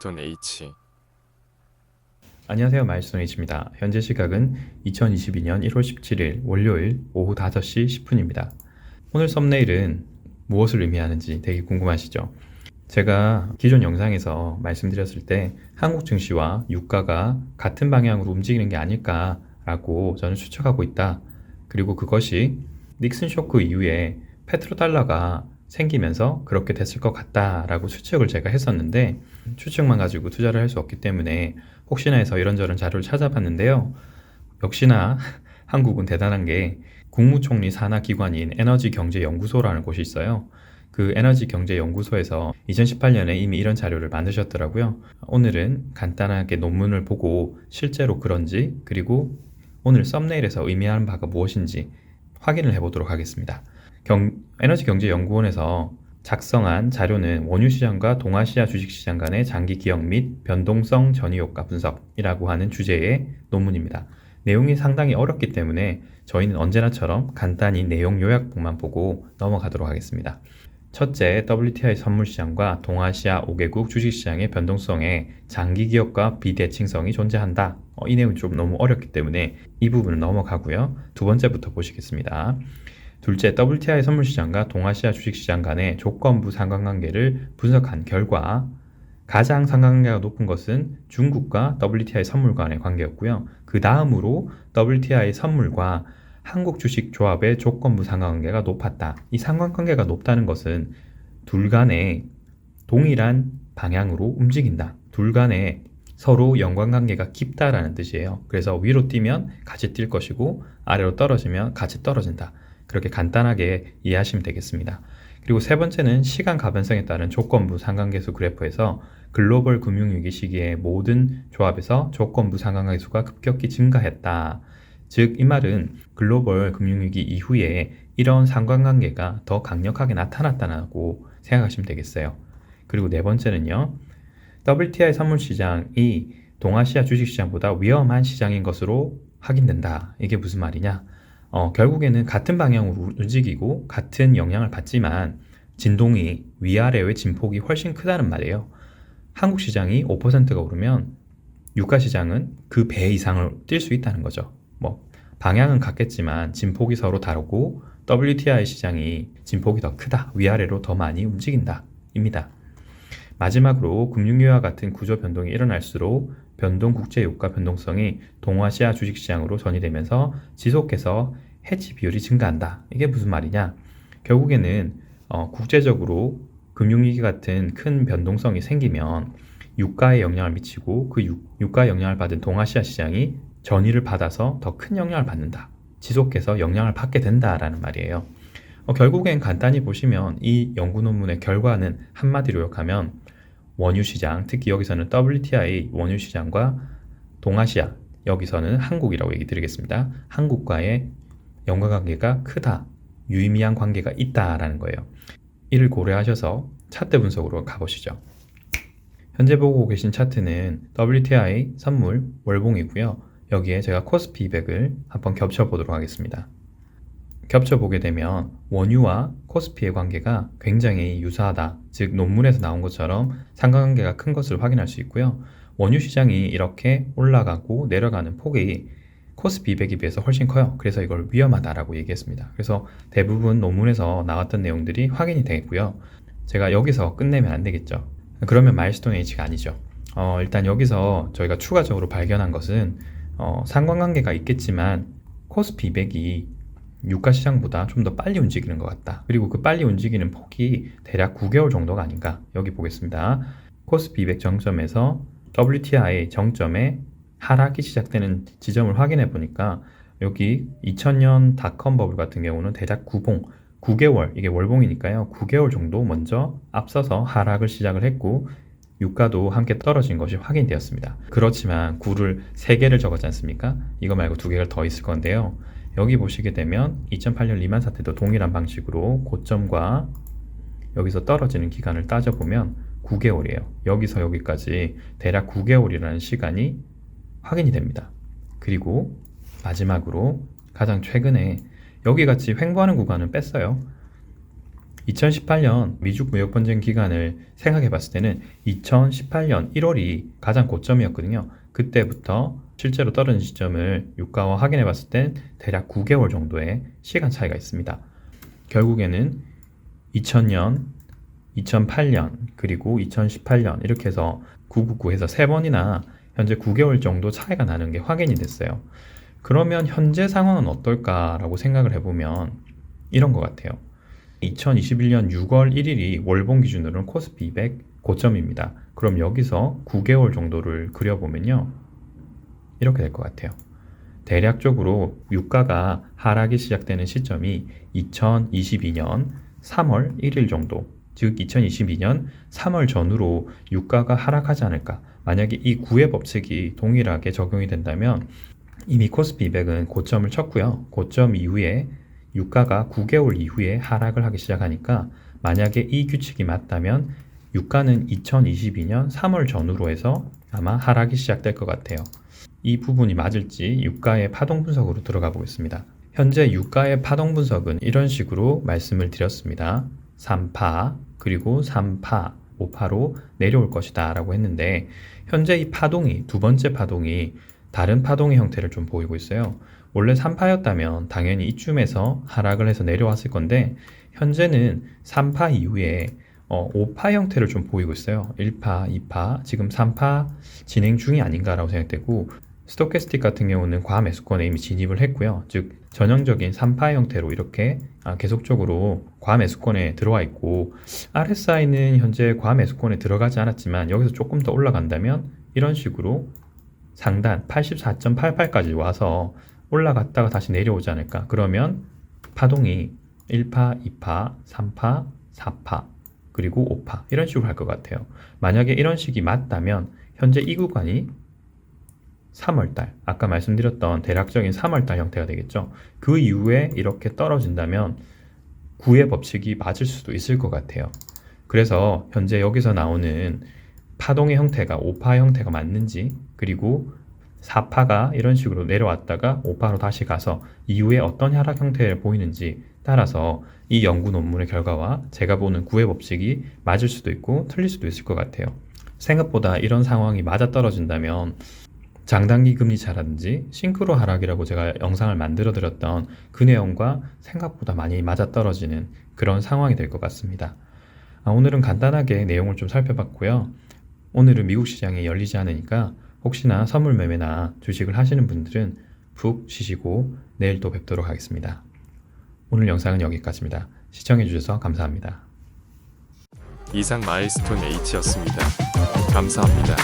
마일스톤 H 안녕하세요. 마일스톤 H입니다. 현재 시각은 2022년 1월 17일 월요일 오후 5시 10분입니다. 오늘 썸네일은 무엇을 의미하는지 되게 궁금하시죠? 제가 기존 영상에서 말씀드렸을 때 한국 증시와 유가가 같은 방향으로 움직이는 게 아닐까라고 저는 추측하고 있다. 그리고 그것이 닉슨 쇼크 이후에 페트로 달러가 생기면서 그렇게 됐을 것 같다라고 추측을 제가 했었는데 추측만 가지고 투자를 할 수 없기 때문에 혹시나 해서 이런저런 자료를 찾아봤는데요. 역시나 한국은 대단한 게 국무총리 산하 기관인 에너지경제연구소라는 곳이 있어요. 그 에너지경제연구소에서 2018년에 이미 이런 자료를 만드셨더라고요. 오늘은 간단하게 논문을 보고 실제로 그런지 그리고 오늘 썸네일에서 의미하는 바가 무엇인지 확인을 해보도록 하겠습니다. 경- 에너지경제연구원에서 작성한 자료는 원유시장과 동아시아 주식시장 간의 장기 기억 및 변동성 전이효과 분석이라고 하는 주제의 논문입니다. 내용이 상당히 어렵기 때문에 저희는 언제나처럼 간단히 내용 요약본만 보고 넘어가도록 하겠습니다. 첫째, WTI 선물시장과 동아시아 5개국 주식시장의 변동성에 장기 기업과 비대칭성이 존재한다. 어, 이 내용이 좀 너무 어렵기 때문에 이 부분은 넘어가고요. 두 번째부터 보시겠습니다. 둘째, WTI 선물시장과 동아시아 주식시장 간의 조건부 상관관계를 분석한 결과 가장 상관관계가 높은 것은 중국과 WTI 선물 간의 관계였고요. 그 다음으로 WTI 선물과 한국 주식 조합의 조건부 상관관계가 높았다. 이 상관관계가 높다는 것은 둘 간에 동일한 방향으로 움직인다. 둘 간에 서로 연관관계가 깊다라는 뜻이에요. 그래서 위로 뛰면 같이 뛸 것이고 아래로 떨어지면 같이 떨어진다. 그렇게 간단하게 이해하시면 되겠습니다. 그리고 세 번째는 시간 가변성에 따른 조건부 상관계수 그래프에서 글로벌 금융위기 시기에 모든 조합에서 조건부 상관계수가 급격히 증가했다. 즉, 이 말은 글로벌 금융위기 이후에 이런 상관관계가 더 강력하게 나타났다고 생각하시면 되겠어요. 그리고 네 번째는요, WTI 선물 시장이 동아시아 주식 시장보다 위험한 시장인 것으로 확인된다. 이게 무슨 말이냐? 어, 결국에는 같은 방향으로 움직이고 같은 영향을 받지만 진동이 위아래의 진폭이 훨씬 크다는 말이에요. 한국 시장이 5%가 오르면 유가 시장은 그 배 이상을 뛸 수 있다는 거죠. 뭐 방향은 같겠지만 진폭이 서로 다르고 WTI 시장이 진폭이 더 크다. 위아래로 더 많이 움직인다. 입니다. 마지막으로 금융위와 같은 구조 변동이 일어날수록 변동 국제 유가 변동성이 동아시아 주식시장으로 전이되면서 지속해서 해지 비율이 증가한다. 이게 무슨 말이냐? 결국에는 어, 국제적으로 금융위기 같은 큰 변동성이 생기면 유가에 영향을 미치고 그 유, 유가 영향을 받은 동아시아 시장이 전이를 받아서 더 큰 영향을 받는다. 지속해서 영향을 받게 된다라는 말이에요. 어, 결국엔 간단히 보시면 이 연구 논문의 결과는 한마디로 요약하면 원유 시장, 특히 여기서는 WTI 원유 시장과 동아시아, 여기서는 한국이라고 얘기 드리겠습니다. 한국과의 연관관계가 크다, 유의미한 관계가 있다라는 거예요. 이를 고려하셔서 차트 분석으로 가보시죠. 현재 보고 계신 차트는 WTI 선물 월봉이고요. 여기에 제가 코스피 200을 한번 겹쳐보도록 하겠습니다. 겹쳐보게 되면 원유와 코스피의 관계가 굉장히 유사하다. 즉 논문에서 나온 것처럼 상관관계가 큰 것을 확인할 수 있고요. 원유 시장이 이렇게 올라가고 내려가는 폭이 코스피 200에 비해서 훨씬 커요. 그래서 이걸 위험하다라고 얘기했습니다. 그래서 대부분 논문에서 나왔던 내용들이 확인이 되겠고요. 제가 여기서 끝내면 안 되겠죠. 그러면 마일스톤 H가 아니죠. 어, 일단 여기서 저희가 추가적으로 발견한 것은 어, 상관관계가 있겠지만 코스피 200이 유가 시장보다 좀 더 빨리 움직이는 것 같다. 그리고 그 빨리 움직이는 폭이 대략 9개월 정도가 아닌가. 여기 보겠습니다. 코스피 200 정점에서 WTI 정점에 하락이 시작되는 지점을 확인해 보니까 여기 2000년 닷컴 버블 같은 경우는 대략 구봉 9개월 이게 월봉이니까요. 9개월 정도 먼저 앞서서 하락을 시작을 했고 유가도 함께 떨어진 것이 확인되었습니다. 그렇지만 9를 3개를 적었지 않습니까? 이거 말고 2개가 더 있을 건데요. 여기 보시게 되면 2008년 리만 사태 도 동일한 방식으로 고점과 여기서 떨어지는 기간을 따져보면 9개월이에요. 여기서 여기까지 대략 9개월이라는 시간이 확인이 됩니다. 그리고 마지막으로 가장 최근에 여기 같이 횡보하는 구간은 뺐어요. 2018년 미중 무역 분쟁 기간을 생각해 봤을 때는 2018년 1월이 가장 고점이었거든요. 그때부터 실제로 떨어진 시점을 유가와 확인해 봤을 땐 대략 9개월 정도의 시간 차이가 있습니다. 결국에는 2000년, 2008년, 그리고 2018년 이렇게 해서 999에서 세 번이나 현재 9개월 정도 차이가 나는 게 확인이 됐어요. 그러면 현재 상황은 어떨까라고 생각을 해보면 이런 것 같아요. 2021년 6월 1일이 월봉 기준으로는 코스피 200 고점입니다. 그럼 여기서 9개월 정도를 그려보면요. 이렇게 될 것 같아요. 대략적으로 유가가 하락이 시작되는 시점이 2022년 3월 1일 정도, 즉 2022년 3월 전후로 유가가 하락하지 않을까. 만약에 이 구의 법칙이 동일하게 적용이 된다면 이미 코스피 200은 고점을 쳤고요. 고점 이후에 유가가 9개월 이후에 하락을 하기 시작하니까 만약에 이 규칙이 맞다면 유가는 2022년 3월 전후로 해서 아마 하락이 시작될 것 같아요. 이 부분이 맞을지 유가의 파동 분석으로 들어가 보겠습니다. 현재 유가의 파동 분석은 이런 식으로 말씀을 드렸습니다. 3파, 그리고 3파, 5파로 내려올 것이다 라고 했는데 현재 이 파동이 두 번째 파동이 다른 파동의 형태를 좀 보이고 있어요. 원래 3파였다면 당연히 이쯤에서 하락을 해서 내려왔을 건데 현재는 3파 이후에 어, 5파 형태를 좀 보이고 있어요. 1파, 2파, 지금 3파 진행 중이 아닌가라고 생각되고 스토캐스틱 같은 경우는 과매수권에 이미 진입을 했고요. 즉 전형적인 3파 형태로 이렇게 아, 계속적으로 과매수권에 들어와 있고 RSI는 현재 과매수권에 들어가지 않았지만 여기서 조금 더 올라간다면 이런 식으로 상단 84.88까지 와서 올라갔다가 다시 내려오지 않을까. 그러면 파동이 1파, 2파, 3파, 4파, 그리고 5파 이런 식으로 갈것 같아요. 만약에 이런 식이 맞다면 현재 이 구간이 3월달, 아까 말씀드렸던 대략적인 3월달 형태가 되겠죠. 그 이후에 이렇게 떨어진다면 구의 법칙이 맞을 수도 있을 것 같아요. 그래서 현재 여기서 나오는 파동의 형태가 5파 형태가 맞는지 그리고 4파가 이런 식으로 내려왔다가 5파로 다시 가서 이후에 어떤 하락 형태를 보이는지 따라서 이 연구 논문의 결과와 제가 보는 구의 법칙이 맞을 수도 있고 틀릴 수도 있을 것 같아요. 생각보다 이런 상황이 맞아 떨어진다면 장단기 금리 차라든지 싱크로 하락이라고 제가 영상을 만들어 드렸던 그 내용과 생각보다 많이 맞아 떨어지는 그런 상황이 될 것 같습니다. 아, 오늘은 간단하게 내용을 좀 살펴봤고요. 오늘은 미국 시장이 열리지 않으니까 혹시나 선물 매매나 주식을 하시는 분들은 푹 쉬시고 내일 또 뵙도록 하겠습니다. 오늘 영상은 여기까지입니다. 시청해주셔서 감사합니다. 이상 마일스톤 H였습니다. 감사합니다.